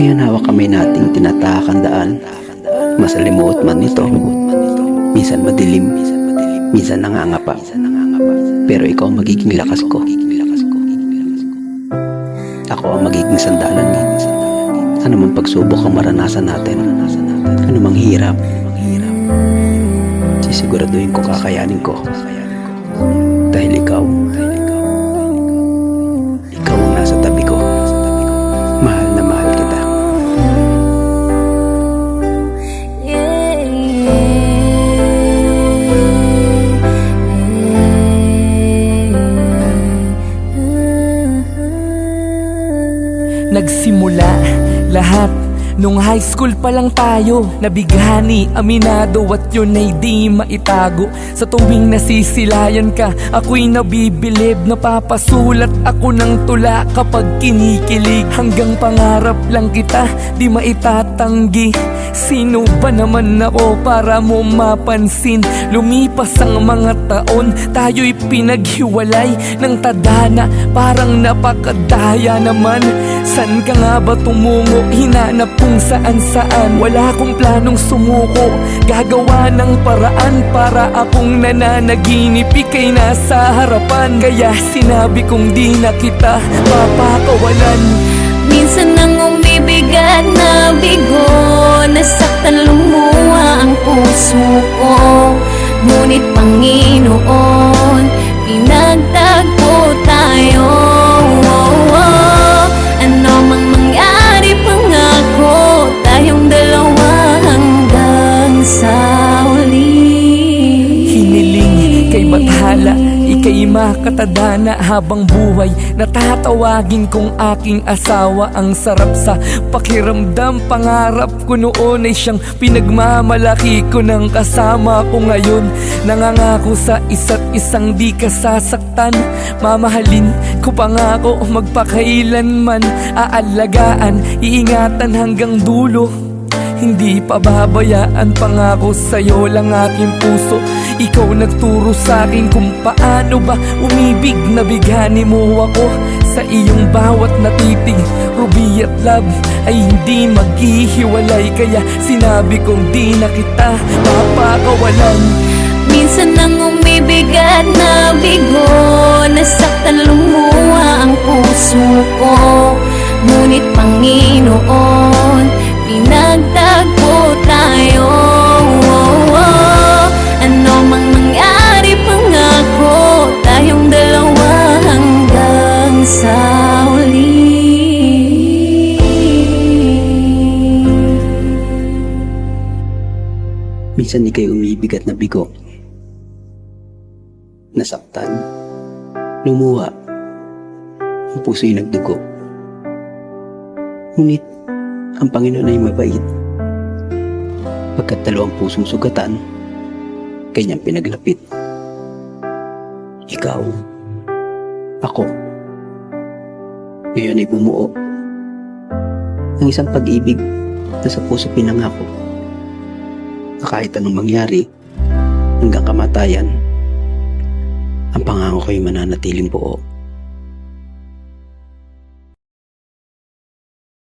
Ngayon hawak kamay nating tinatahakang daan. Masalimuot man ito. Minsan madilim, minsan nangangapa. Pero ikaw ang magiging lakas ko. Ako ang magiging sandalan mo. Ano man pagsubok ang maranasan natin. Ano mang hirap. Sisiguraduhin ko kakayanin ko. Dahil ikaw, ikaw ang nasa tabi Nagsimula lahat. Nung high school pa lang tayo Nabighani, aminado at yun ay di maitago. Sa tuwing nasisilayan ka Ako'y nabibilib Napapasulat ako ng tula Kapag kinikilig. Hanggang pangarap lang kita Di maitatanggi Sino ba naman ako para mo mapansin? Lumipas ang mga taon Tayo'y pinaghiwalay ng tadhana. Parang napakadaya naman. San ka nga ba tumungo? Hinanap kung saan saan? Wala akong planong sumuko. Gagawa ng paraan para akong nananaginip. Ika'y nasa harapan. Kaya sinabi kong di na kita papakawalan Minsan nang Panginoon Ika'y makatadana habang buhay Natatawagin kong aking asawa. Ang sarap sa pakiramdam Pangarap ko noon ay siyang pinagmamalaki ko ng kasama ko ngayon. Nangangako sa isa't isang di ka sasaktan. Mamahalin ko pangako magpakailanman. Aalagaan, iingatan hanggang dulo hindi pababayaan pangako sa'yo lang aking puso. Ikaw nagturo sa'kin kung paano ba umibig Nabigani mo ako. Sa iyong bawat natitig Ruby at love ay hindi maghihiwalay. Kaya sinabi kong di na kita papakawalan Minsan nang umibigat na bigo Nasaktan lumuha ang puso ko. Ngunit Panginoon Minsan ika'y umibigat na bigo. Nasaktan. Lumuha. Ang puso'y nagdugo. Ngunit, ang Panginoon ay mabait. Pagkat dalawang pusong sugatan, kanyang pinaglapit. Ikaw, ako, ngayon ay bumuo ng isang pag-ibig na sa puso pinangako na kahit anong mangyari hanggang kamatayan, ang pangako ko'y mananatiling buo.